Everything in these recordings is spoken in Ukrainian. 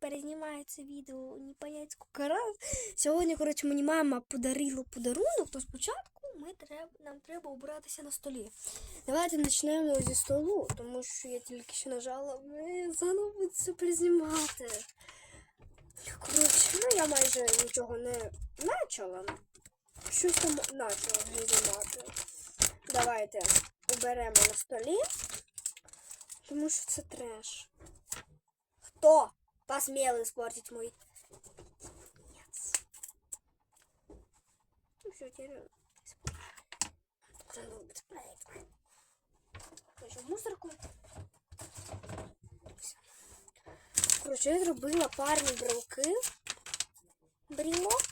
перезнімаю це відео не скільки раз. Сьогодні, коротше, мені мама подарила подарунок, то спочатку ми треба, нам треба убиратися на столі. Давайте почнемо зі столу, тому що я тільки що нажала, ми заново буде це перезнімати. Коротше, ну я майже нічого не почала. Щось там почала знімати. Давайте уберемо на столі, тому що це треш. Кто посмел испортить мой... Нет. Ну все, теперь... Надо мусорку. Короче, я зробила парні брелки. Брілок.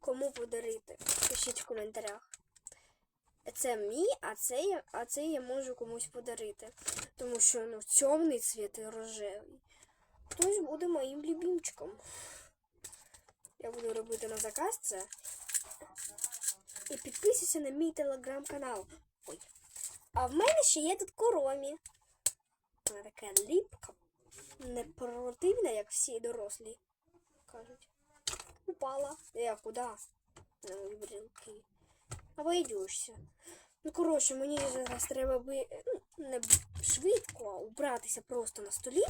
Кому подарити? Пишіть в коментарях. Це мій, а це я, а це я можу комусь подарити. Тому що ну, темний цвіт і рожевий. Хтось буде моїм любимчиком. Я буду робити на заказ це. І підписуйся на мій телеграм-канал. Ой. А в мене ще є тут коромі. Вона така ліпка. Не противна, як всі дорослі кажуть. Упала. Я куди? На брілки. Обойдешся. Ну, коротше, мені зараз треба би ну, не швидко, убратися просто на столі,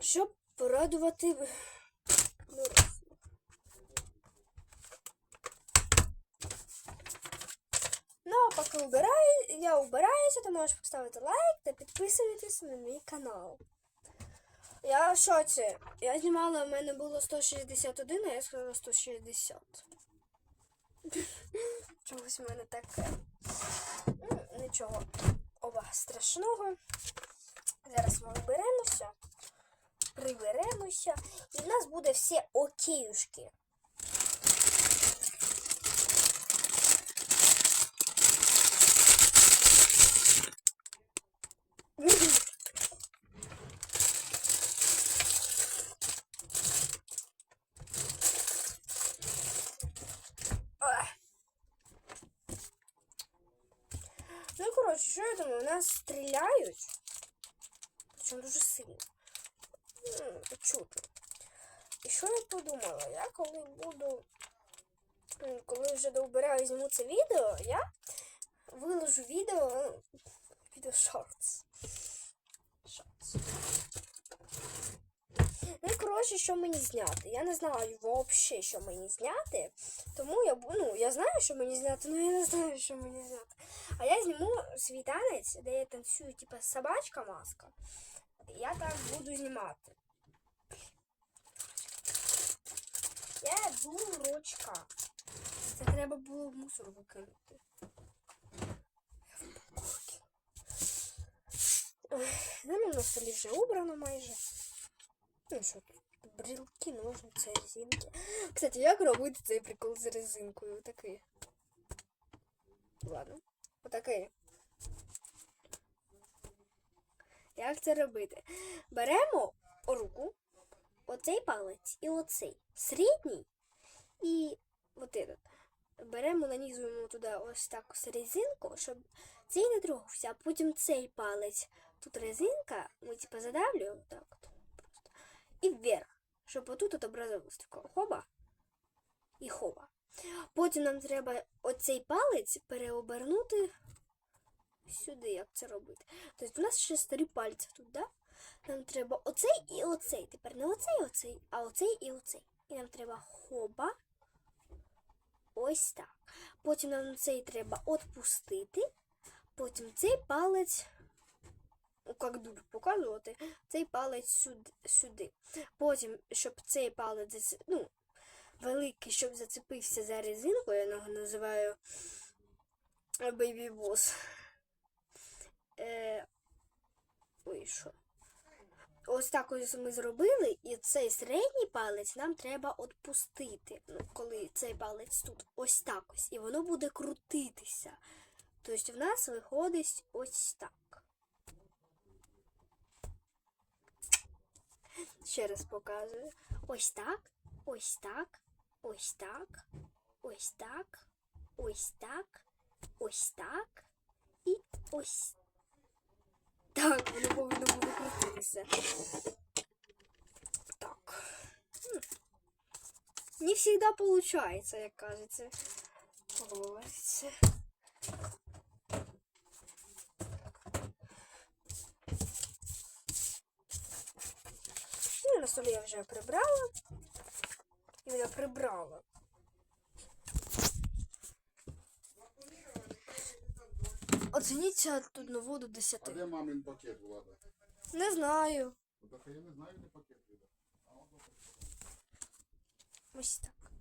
щоб порадувати дорослих. Ну, а поки убираю, я убираюся, ти можеш поставити лайк та підписуватися на мій канал. Я в шоці. Я знімала, в мене було 161, а я сказала 160. Чогось в мене таке. Ну, нічого оба страшного. Зараз ми виберемося, приберемося, і в нас буде все океюшки. Ах. Ну, коротше, що я думаю, у нас стріляють. Причому дуже сильно. Ну, чутно. І що я подумала? Я коли буду. ну, Коли вже доубираю зніму це відео, я виложу відео. ну, Відео шортс. Шортс. Ну коротше, що мені зняти. Я не знаю взагалі, що мені зняти. Тому я ну, я знаю, що мені зняти, але я не знаю, що мені зняти. А я зніму свій танець, де я танцюю, типу, собачка маска. Я так буду знімати. Я дурочка. Це треба було в мусор викинути. Ну, на столі вже убрано майже. Ну що тут? Брілки, ножниці, резинки. Кстати, як робити цей прикол з резинкою? Отакий. Ладно. Отакий. Як це робити? Беремо руку, оцей палець і оцей. Середній і от этот. Беремо, нанізуємо туди ось так резинку, щоб цей не трогався, а потім цей палець. Тут резинка, ми типа задавлюємо так просто. І вверх, щоб отут отобразилось таке хоба і хоба. Потім нам треба оцей палець переобернути сюди, як це робити. Тобто у нас ще старі пальці тут, да? Нам треба оцей і оцей. Тепер не оцей, і оцей, а оцей і оцей. І нам треба хоба. Ось так. Потім нам цей треба відпустити. Потім цей палець, ну, як дуже показувати, цей палець сюди. сюди. Потім, щоб цей палець, ну, великий, щоб зацепився за резинку, я його називаю Baby Boss. Е, ой, що? Ось так ось ми зробили, і цей середній палець нам треба відпустити. Ну, коли цей палець тут ось так ось, і воно буде крутитися. Тобто в нас виходить ось так. Ще раз показую. Ось так, ось так, ось так, ось так, ось так, ось так і ось. все. Так. Не всегда получается, як кажеться. Ось. Ну, на столі я вже прибрала. І Іменно прибрала. Оцініть тут нову до 10. А де мамин пакет, Влада? Не знаю. Ну, Так я не знаю, де пакет буде. Ось так.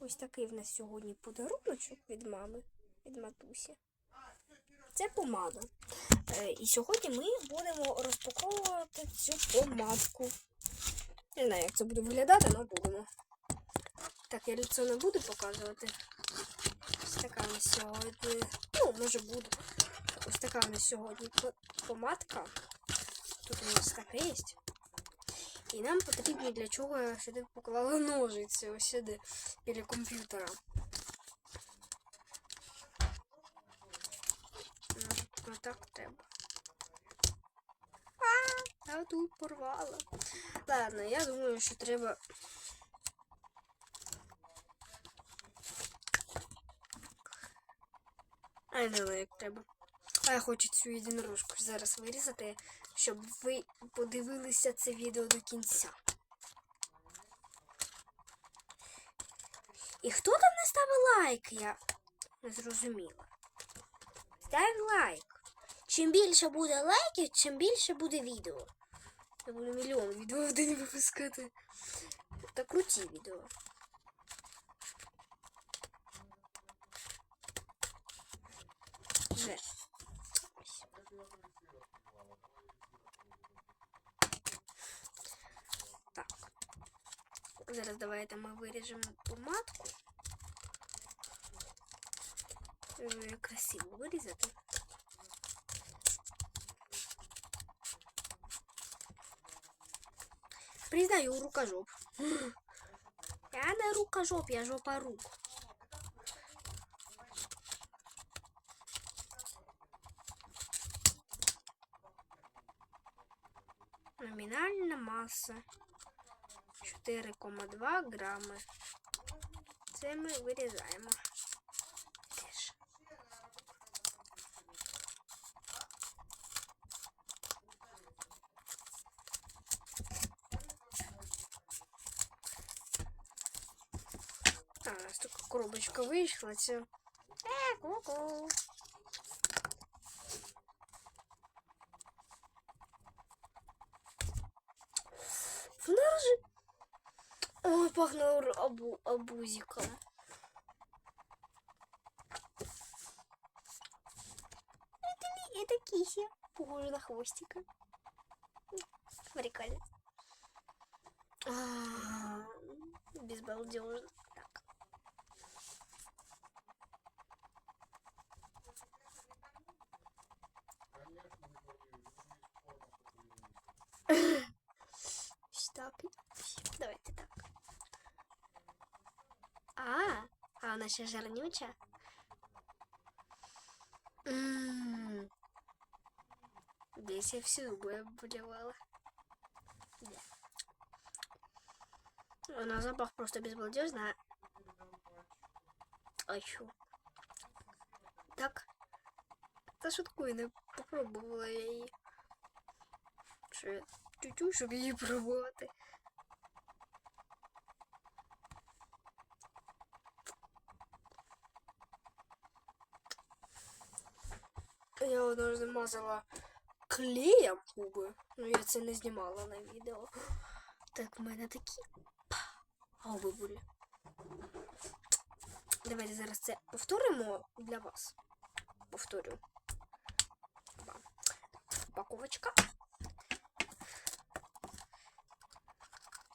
Ось такий в нас сьогодні подаруночок від мами, від матусі. Це помада. Е, і сьогодні ми будемо розпаковувати цю помадку. Не знаю, як це буде виглядати, але будемо. Так, я лицо не буду показувати. Ось така у нас сьогодні. Ну, може буду. Ось така у нас сьогодні помадка. Тут у нас така є. І нам потрібно для чого я сюди поклала ножиці, ось сюди, біля комп'ютера. Ну, ну так треба. А, я тут порвала. Ладно, я думаю, що треба. А не знаю, як треба. А я хочу цю єдинорожку зараз вирізати, щоб ви подивилися це відео до кінця. І хто там не ставив лайк? Я не зрозуміла. Став лайк. Чим більше буде лайків, чим більше буде відео. Я буду мільйон відео в день випускати. Та круті відео. Зараз давайте ми виріжемо помадку. Е, Красиво вирізати. Признаю, рукожоп. Я не рукожоп, я жопа рук. Номінальна маса 4,2 грами. Це ми вирізаємо. Теж. А, у нас така коробочка вийшла. Це. Е, ку-ку. Вона же... Ой, пахне ор- абу, абузиком. Это, это кися. Похоже на хвостика. Прикольно. А, Безбалдежно. Так. Так. Давайте так. А, а вона ще жарнюча. Ммм. Десь я всю зуби обливала. Да. Вона запах просто безбалдежна. А чё? Так. Та шуткую, не попробувала я її. Що я тютю, щоб її пробувати. Я однажды мазала клеєм губи. Ну я це не знімала на відео. Так в мене такі губи були. Давайте зараз це повторимо для вас. Повторю. Ба. Упаковочка.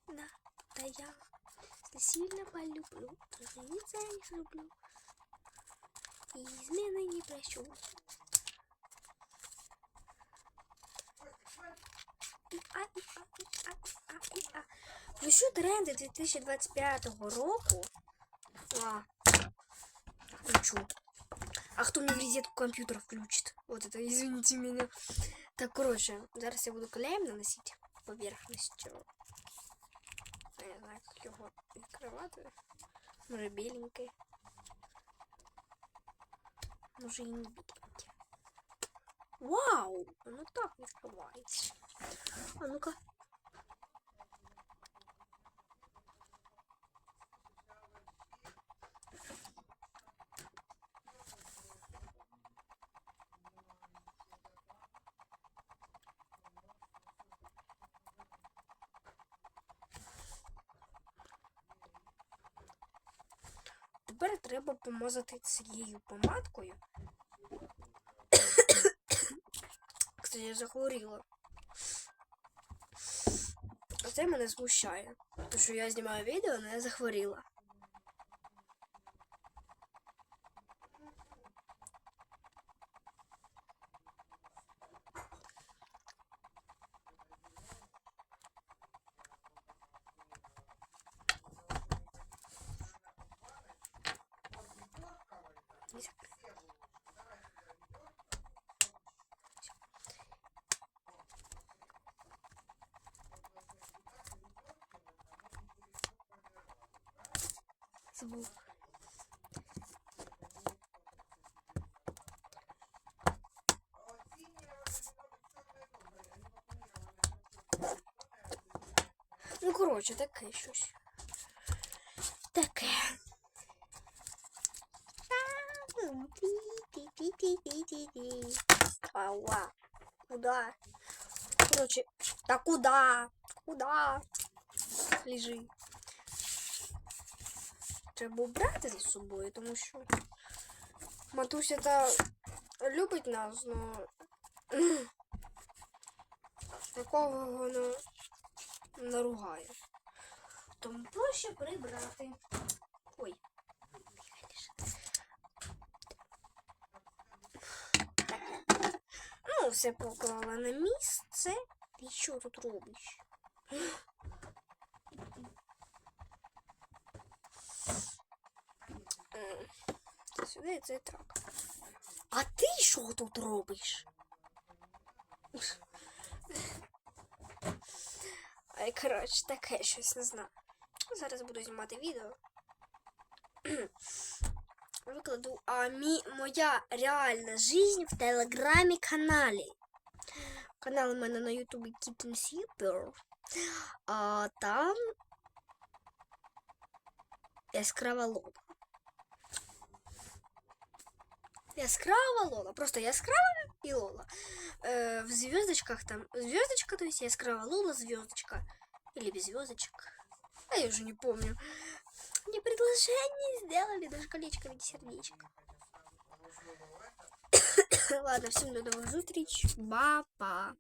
Да, да я сильно полюблю. Жениться я не люблю. И измены не прощу. А, і, а, і, а, і, а, і, а. Включу тренди 2025 року. А, включу. А хто мне в розетку компьютер включит? Вот это, извините меня. Так, короче, зараз я буду клеем наносить поверхностью. Я не знаю, як його відкривати. Може біленький. Може і не біленький. Вау! Воно так відкривається. А ну-ка. Тепер треба помазати цією помадкою. Кстати, я захворіла. Це мене змущає. Тому що я знімаю відео, але я захворіла. Звук. Ну, коротше, таке щось. Таке. Ауа. Куда? Короче, да куда? Куда? Лежи. Треба брати за собою, тому що матуся та любить нас, но такого вона наругає. Тому проще прибрати. Ой. Ну, все поклала на місце. Ти що тут робиш? М, Це сюди, це так. А ти що тут робиш? Ай, коротше, таке щось не знаю. Зараз буду знімати відео. Викладу а, мі, моя реальна жизнь в телеграмі каналі. Канал у мене на Ютубі Kitten Super. А там яскрава лола. Яскрава лола. Просто яскрава и лола. Э, в звездочках там звездочка, то есть яскрава лола, звездочка. Или без звездочек. А я уже не помню. Мне предложение сделали, даже колечко в виде сердечек. Ладно, всем до новых встреч. Ба-па.